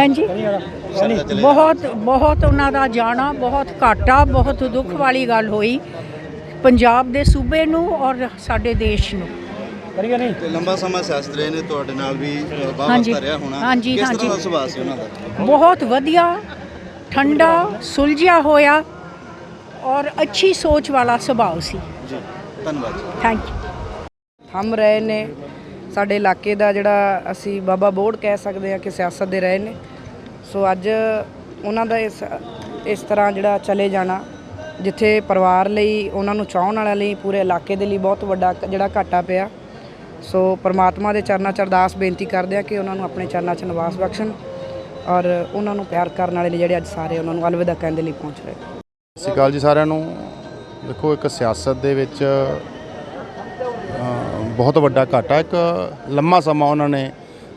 ਹਾਂਜੀ। ਬਹੁਤ ਬਹੁਤ ਉਹਨਾਂ ਦਾ ਜਾਣਾ ਬਹੁਤ ਘਾਟਾ ਬਹੁਤ ਦੁੱਖ ਵਾਲੀ ਗੱਲ ਹੋਈ ਪੰਜਾਬ ਦੇ ਸੂਬੇ ਨੂੰ ਔਰ ਸਾਡੇ ਦੇਸ਼ ਨੂੰ। ਤੇ ਲੰਬਾ ਸਮਾਂ ਸਿਆਸਤ ਰਹੇ ਨੇ ਤੁਹਾਡੇ ਨਾਲ ਵੀ ਹਾਂਜੀ। ਵਾਵਸਤਾ ਰਿਹਾ ਹੋਣਾ। ਹਾਂਜੀ, ਕਿਸ ਤਰ੍ਹਾਂ। ਦਾ ਸੁਭਾਅ ਸੀ ਉਹਨਾਂ ਦਾ? ਬਹੁਤ ਵਧੀਆ ਠੰਡਾ ਸੁਲਝਿਆ ਹੋਇਆ ਔਰ ਅੱਛੀ ਸੋਚ ਵਾਲਾ ਸੁਭਾਅ ਸੀ। ਜੀ ਧੰਨਵਾਦ ਥੈਂਕ ਯੂ ਹਮ ਰਹੇ ਨੇ ਸਾਡੇ ਇਲਾਕੇ ਦਾ ਜਿਹੜਾ ਅਸੀਂ ਬਾਬਾ ਬੋੜ ਕਹਿ ਸਕਦੇ ਹਾਂ ਕਿ ਸਿਆਸਤ ਦੇ ਰਹੇ ਨੇ। ਸੋ ਅੱਜ ਉਹਨਾਂ ਦਾ ਇਸ ਇਸ ਤਰ੍ਹਾਂ ਜਿਹੜਾ ਚਲੇ ਜਾਣਾ, ਜਿੱਥੇ ਪਰਿਵਾਰ ਲਈ, ਉਹਨਾਂ ਨੂੰ ਚਾਹਣ ਵਾਲਿਆਂ ਲਈ ਪੂਰੇ ਇਲਾਕੇ ਦੇ ਲਈ ਬਹੁਤ ਵੱਡਾ ਜਿਹੜਾ ਘਾਟਾ ਪਿਆ। ਸੋ ਪ੍ਰਮਾਤਮਾ ਦੇ ਚਰਨਾਂ 'ਚ ਅਰਦਾਸ ਬੇਨਤੀ ਕਰਦੇ ਆ ਕਿ ਉਹਨਾਂ ਨੂੰ ਆਪਣੇ ਚਰਨਾਂ 'ਚ ਨਿਵਾਸ ਬਖਸ਼ਣ ਔਰ ਉਹਨਾਂ ਨੂੰ ਪਿਆਰ ਕਰਨ ਵਾਲੇ ਨੇ ਜਿਹੜੇ ਅੱਜ ਸਾਰੇ ਉਹਨਾਂ ਨੂੰ ਅਲਵਿਦਾ ਕਹਿਣ ਦੇ ਲਈ ਪਹੁੰਚ ਰਹੇ ਸਤਿ ਸ਼੍ਰੀ ਅਕਾਲ ਜੀ ਸਾਰਿਆਂ ਨੂੰ। ਦੇਖੋ, ਇੱਕ ਸਿਆਸਤ ਦੇ ਵਿੱਚ ਬਹੁਤ ਵੱਡਾ ਘਾਟਾ ਇੱਕ ਲੰਮਾ ਸਮਾਂ ਉਹਨਾਂ ਨੇ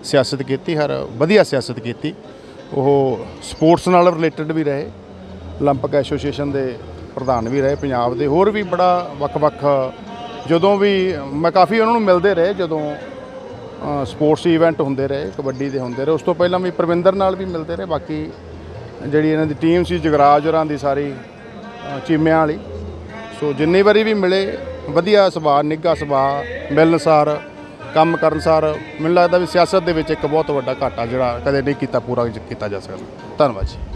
ਸਿਆਸਤ ਕੀਤੀ ਹਰ ਵਧੀਆ ਸਿਆਸਤ ਕੀਤੀ ਉਹ ਸਪੋਰਟਸ ਨਾਲ ਰਿਲੇਟਡ ਵੀ ਰਹੇ 올림픽 ਐਸੋਸੀਏਸ਼ਨ ਦੇ ਪ੍ਰਧਾਨ ਵੀ ਰਹੇ ਪੰਜਾਬ ਦੇ ਹੋਰ ਵੀ ਬੜਾ ਵੱਖ-ਵੱਖ ਜਦੋਂ ਵੀ ਮੈਂ ਕਾਫੀ ਉਹਨਾਂ ਨੂੰ ਮਿਲਦੇ ਰਹੇ ਜਦੋਂ ਸਪੋਰਟਸ ਇਵੈਂਟ ਹੁੰਦੇ ਰਹੇ ਕਬੱਡੀ ਦੇ ਹੁੰਦੇ ਰਹੇ ਉਸ ਤੋਂ ਪਹਿਲਾਂ ਵੀ ਪ੍ਰਵਿੰਦਰ ਨਾਲ ਵੀ ਮਿਲਦੇ ਰਹੇ ਬਾਕੀ ਜਿਹੜੀ ਇਹਨਾਂ ਦੀ ਟੀਮ ਸੀ ਜਗਰਾਜ ਹੋਰਾਂ ਦੀ ਸਾਰੀ ਅ, ਚੀਮਿਆਂ ਵਾਲੀ ਸੋ ਜਿੰਨੀ ਵਾਰੀ ਵੀ ਮਿਲੇ ਵਧੀਆ ਸੁਭਾਅ, ਨਿੱਘਾ ਸੁਭਾਅ ਮਿਲਣਸਾਰ ਕੰਮ ਕਰਨਸਾਰ, ਮੈਨੂੰ ਲੱਗਦਾ ਵੀ ਸਿਆਸਤ ਦੇ ਵਿੱਚ ਇੱਕ ਬਹੁਤ ਵੱਡਾ ਘਾਟਾ ਜਿਹੜਾ ਕਦੇ ਨਹੀਂ ਕੀਤਾ, ਪੂਰਾ ਕੀਤਾ ਜਾ ਸਕਦਾ। ਧੰਨਵਾਦ ਜੀ।